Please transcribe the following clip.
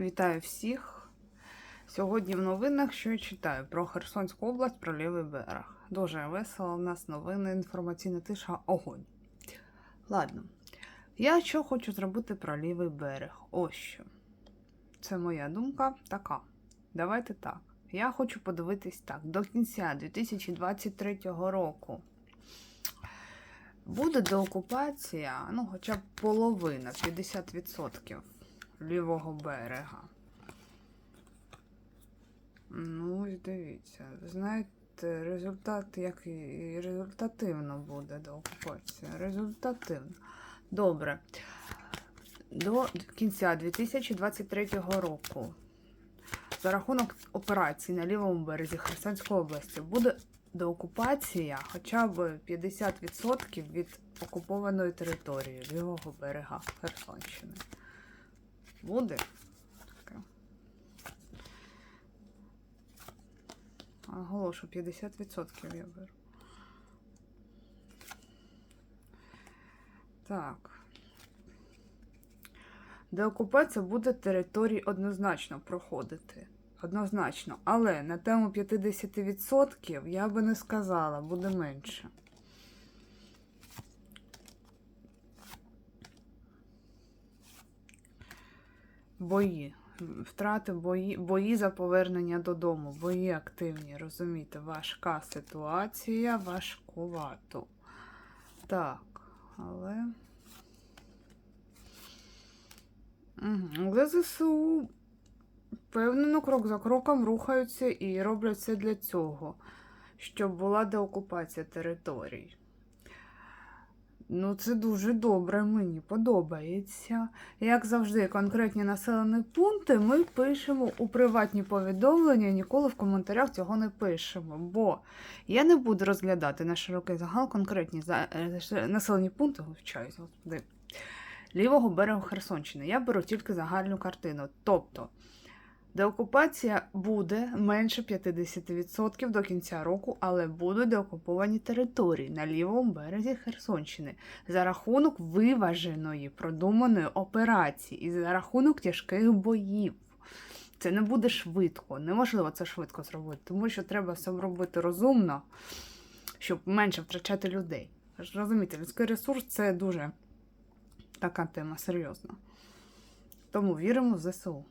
Вітаю всіх. Сьогодні в новинах, що я читаю про Херсонську область, про лівий берег. Дуже весело. У нас новини, інформаційна тиша, огонь. Ладно. Я що хочу зробити про лівий берег? Ось що. Це моя думка така. Давайте так. Я хочу подивитись так. До кінця 2023 року буде деокупація, ну, хоча б половина, 50% лівого берега. Ну, і дивіться, знаєте, результат як і результативно буде деокупація. Результативно. Добре. До кінця 2023 року за рахунок операцій на лівому березі Херсонської області буде деокупація хоча б 50% від окупованої території лівого берега Херсонщини. Буде таке. Оголошу 50% я беру. Так. Деокупація буде території однозначно проходити. Однозначно. Але на тему 50% я би не сказала, буде менше. Бої. Втрати бої, бої за повернення додому, бої активні, розумієте, важка ситуація, важкувато. Так, але. Але ЗСУ впевнено крок за кроком рухаються і роблять все для цього, щоб була деокупація територій. Ну, це дуже добре, мені подобається. Як завжди, конкретні населені пункти ми пишемо у приватні повідомлення, ніколи в коментарях цього не пишемо. Бо я не буду розглядати на широкий загал конкретні е, населені пункти, господи, лівого берегу Херсонщини. Я беру тільки загальну картину. Тобто, деокупація буде менше 50% до кінця року, але будуть деокуповані території на лівому березі Херсонщини за рахунок виваженої продуманої операції і за рахунок тяжких боїв. Це не буде швидко, неможливо це швидко зробити, тому що треба все робити розумно, щоб менше втрачати людей. Розумієте, людський ресурс це дуже така тема серйозна. Тому віримо в ЗСУ.